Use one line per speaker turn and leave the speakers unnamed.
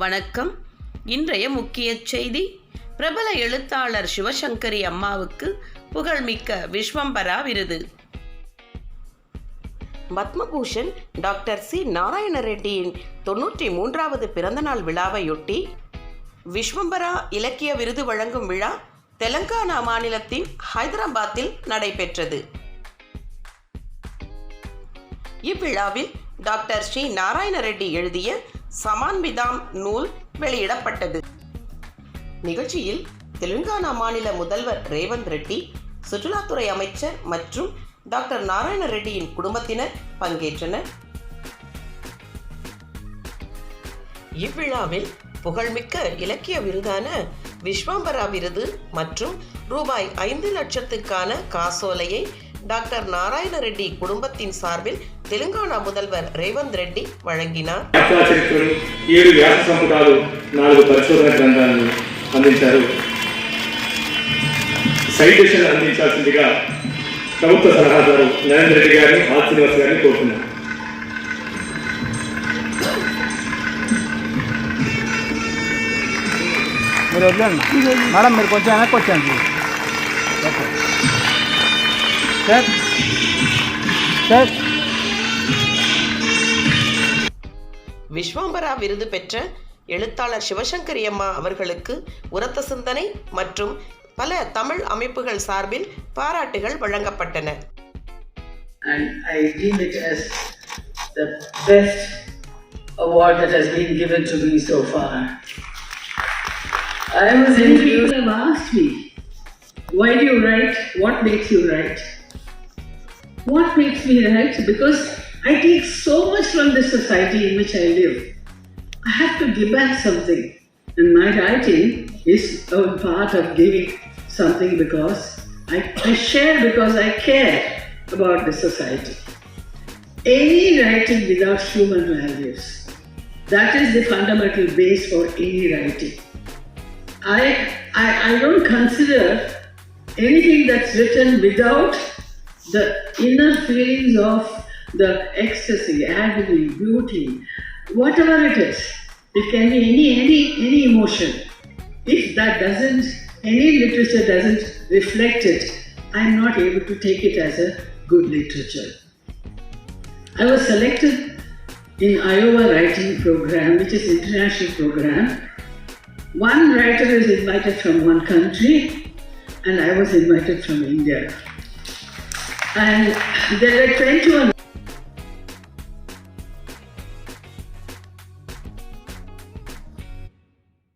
வணக்கம். இன்றைய முக்கிய செய்தி பிரபல எழுத்தாளர் சிவசங்கரி அம்மாவுக்கு புகழ்மிக்க விஸ்வம்பரா விருது. Padma Bhushan doctor C. Narayana ரெட்டியின் தொன்னூற்றி மூன்றாவது பிறந்தநாள் விழாவையொட்டி விஸ்வம்பரா இலக்கிய விருது வழங்கும் விழா தெலங்கானா மாநிலத்தின் ஹைதராபாத்தில் நடைபெற்றது. இவ்விழாவில் டாக்டர் ஸ்ரீ நாராயண ரெட்டி எழுதிய சமான்விதாம் நூல் வெளியிடப்பட்டது. நிகழ்ச்சியில் தெலுங்கானா மாநில முதல்வர் ரேவந்த் ரெட்டி சுற்றுலாத்துறை அமைச்சர் மற்றும் டாக்டர் நாராயண ரெட்டியின் குடும்பத்தினர் பங்கேற்றனர் இவ்விழாவில் புகழ்மிக்க இலக்கிய விருதான விஸ்வாம்பரா விருது மற்றும் ரூபாய் ஐந்து லட்சத்துக்கான காசோலையை டாக்டர் நாராயண ரெட்டி குடும்பத்தின் சார்பில் தெலுங்கானா முதல்வர் ரேவந்த் ரெட்டி வழங்கினார்
వ్యాస చరిత్రలు ఏడు వ్యాస సంపుటాలు నాలుగు పరిశోధన గ్రంథాలను అందించారు సైటేషన్ అందించాల్సిందిగా ప్రభుత్వ సలహాదారు నరేంద్ర రెడ్డి గారిని ఆర్ శ్రీనివాస్ గారిని కోరుతున్నాను
మీరు వదిలేండి మేడం మీరు కొంచెం వెనక్కి వచ్చాను ఓకే సార్ సార్
விஸ்வாம்பரா விருது பெற்ற எழுத்தாளர் சிவசங்கரி அம்மா அவர்களுக்கு உரத்த சிந்தனை மற்றும் பல தமிழ் அமைப்புகள் சார்பில் பாராட்டுகள் வழங்கப்பட்டன
and I deem it as the best award that has been given to me so far. I was in people have asked me, why do you write? What makes you write? What makes me write? Because I take so much from the society in which I live. I have to give back something. And my writing is a part of giving something because I, I share because I care about the society. Any writing without human values, that is the fundamental base for any writing. I, I, I don't consider anything that's written without the inner feelings of the ecstasy, agony, beauty, whatever it is. It can be any, any, any emotion. If that doesn't, any literature doesn't reflect it, I'm not able to take it as a good literature. I was selected in Iowa writing program, which is international program. One writer is invited from one country, and I was invited from India. And there were 21